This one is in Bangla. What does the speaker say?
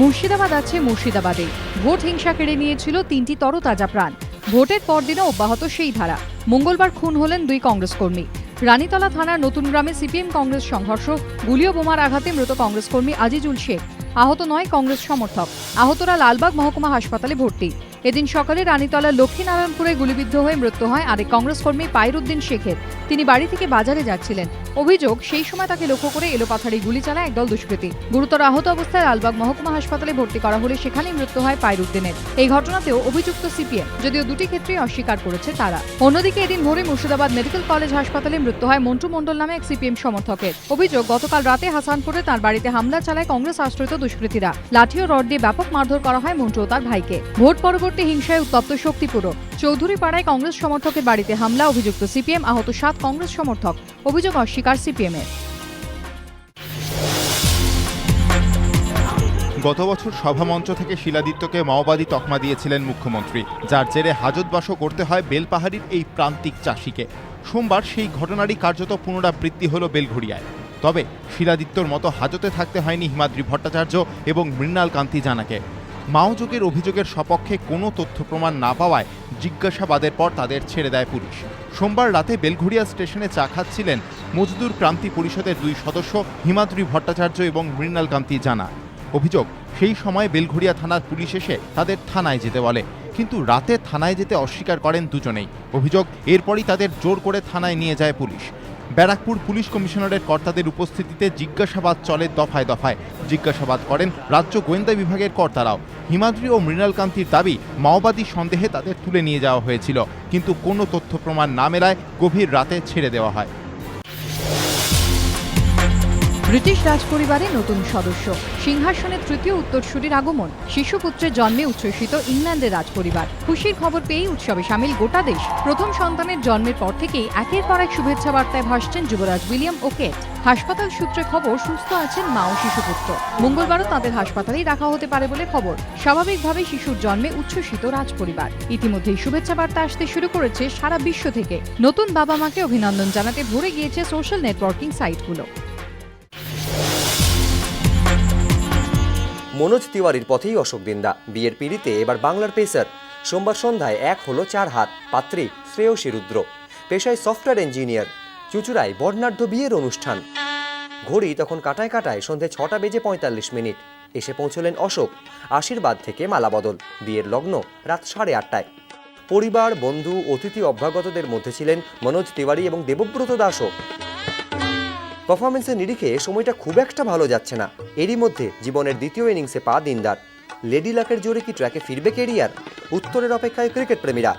মুর্শিদাবাদ আছে মুর্শিদাবাদে। ভোট হিংসা কেড়ে নিয়েছিল তিনটি তরতাজা প্রাণ। ভোটের পরদিনও অব্যাহত সেই ধারা। মঙ্গলবার খুন হলেন দুই কংগ্রেস কর্মী। রানীতলা থানার নতুন গ্রামে সিপিএম কংগ্রেস সংঘর্ষ, গুলিও বোমার আঘাতে মৃত কংগ্রেস কর্মী আজিজুল শেখ। আহত নয় কংগ্রেস সমর্থক। আহতরা লালবাগ মহকুমা হাসপাতালে ভর্তি। এদিন সকালে রানীতলার লক্ষ্মীনারায়ণপুরে গুলিবিদ্ধ হয়ে মৃত্যু হয় আরেক কংগ্রেস কর্মী পাইরুদ্দিন শেখের। তিনি বাড়ি থেকে বাজারে যাচ্ছিলেন। অভিযোগ, সেই সময় তাকে লক্ষ্য করে এলোপাথারি গুলি চালায় একদল দুষ্কৃতী। গুরুতর আহত অবস্থায় লালবাগ মহকুমা হাসপাতালে ভর্তি করা হলে সেখানেই মৃত্যু হয় পাইরুদ্দিনের এই ঘটনাতেও অভিযুক্ত সিপিএম, যদিও দুটি ক্ষেত্রেই অস্বীকার করেছে তারা। অন্যদিকে এদিন ভোরে মুর্শিদাবাদ মেডিকেল কলেজ হাসপাতালে মৃত্যু হয় মন্টু মণ্ডল নামে এক সিপিএম সমর্থকের। অভিযোগ, গতকাল রাতে হাসানপুরে তার বাড়িতে হামলা চালায় কংগ্রেস আশ্রিত দুষ্কৃতীরা। লাঠি ও রড দিয়ে ব্যাপক মারধর করা হয় মন্টু ও তার ভাইকে। ভোট পরবর্তী হিংসায় উত্তপ্ত শক্তিপুরো চৌধুরী পাড়ায় কংগ্রেস সমর্থকের বাড়িতে হামলা, অভিযুক্ত সিপিএম আহত সাত কংগ্রেস সমর্থক। অভিযোগ অস্বীকার সিপিএম এর গত বছর সভামঞ্চ থেকে শিলাদিত্যকে মাওবাদী তকমা দিয়েছিলেন মুখ্যমন্ত্রী। যার জেরে হাজতবাসও করতে হয় বেলপাহাড়ির এই প্রান্তিক চাষিকে। সোমবার সেই ঘটনারই কার্যত পুনরাবৃত্তি হল বেলঘড়িয়ায়। তবে শিলাদিত্যর মতো হাজতে থাকতে হয়নি হিমাদ্রি ভট্টাচার্য এবং মৃণাল কান্তি জানাকে। মাওযোগের অভিযোগের সপক্ষে কোনো তথ্য প্রমাণ না পাওয়ায় জিজ্ঞাসাবাদের পর তাদের ছেড়ে দেয় পুলিশ। সোমবার রাতে বেলঘড়িয়া স্টেশনে চা খাচ্ছিলেন মজদুর ক্রান্তি পরিষদের দুই সদস্য হিমাদ্রি ভট্টাচার্য এবং মৃণাল কান্তি জানা। অভিযোগ, সেই সময় বেলঘড়িয়া থানার পুলিশ এসে তাদের থানায় যেতে বলে, কিন্তু রাতে থানায় যেতে অস্বীকার করেন দুজনেই। অভিযোগ, এরপরই তাদের জোর করে থানায় নিয়ে যায় পুলিশ। ব্যারাকপুর পুলিশ কমিশনারের কর্তাদের উপস্থিতিতে জিজ্ঞাসাবাদ চলে দফায় দফায়। জিজ্ঞাসাবাদ করেন রাজ্য গোয়েন্দা বিভাগের কর্তারাও। হিমাদ্রি ও মৃণালকান্তির দাবি, মাওবাদী সন্দেহে তাদের তুলে নিয়ে যাওয়া হয়েছিল। কিন্তু কোনো তথ্য প্রমাণ না মেলায় গভীর রাতে ছেড়ে দেওয়া হয়। ব্রিটিশ রাজপরিবারে নতুন সদস্য। সিংহাসনে তৃতীয় উত্তরসূরির আগমন। শিশুপুত্রের জন্মে উচ্ছ্বসিত ইংল্যান্ডের রাজপরিবার। খুশির খবর পেয়েই উৎসবে সামিল গোটা দেশ। প্রথম সন্তানের জন্মের পর থেকেই একের পর এক শুভেচ্ছা বার্তায় ভাসছেন যুবরাজ উইলিয়াম ও হাসপাতাল সূত্রে খবর, সুস্থ আছেন মা ও শিশুপুত্র। মঙ্গলবারও তাদের হাসপাতালেই রাখা হতে পারে বলে খবর। স্বাভাবিকভাবে শিশুর জন্মে উচ্ছ্বসিত রাজপরিবার। ইতিমধ্যেই শুভেচ্ছা বার্তা আসতে শুরু করেছে সারা বিশ্ব থেকে। নতুন বাবা মাকে অভিনন্দন জানাতে ভরে গিয়েছে সোশ্যাল নেটওয়ার্কিং সাইটগুলো। মনোজ তিওয়ারির পথেই অশোক দিন্দা বিয়ের পিড়িতে এবার বাংলার পেসার। সোমবার সন্ধ্যায় এক হলো চার হাত, পাত্রী শ্রেয়সী রুদ্র। পেশায় সফটওয়্যার ইঞ্জিনিয়ার। চুচুড়ায় বর্ণাঢ্য বিয়ের অনুষ্ঠান। ঘড়ি তখন কাটায় কাটায় সন্ধে ছটা বেজে পঁয়তাল্লিশ মিনিট। এসে পৌঁছলেন অশোক। আশীর্বাদ থেকে মালা বদল। বিয়ের লগ্ন রাত সাড়ে আটটায়। পরিবার, বন্ধু, অতিথি অভ্যাগতদের মধ্যে ছিলেন মনোজ তিওয়ারি এবং দেবব্রত দাসও। পারফরমেন্সের নিরিখে সময়টা খুব একটা ভালো যাচ্ছে না। এরই মধ্যে জীবনের দ্বিতীয় ইনিংসে পা দিনদার। লেডি লাকের জোরে কি ট্র্যাকে ফিরবে কেরিয়ার? উত্তরের অপেক্ষায় ক্রিকেট প্রেমীরা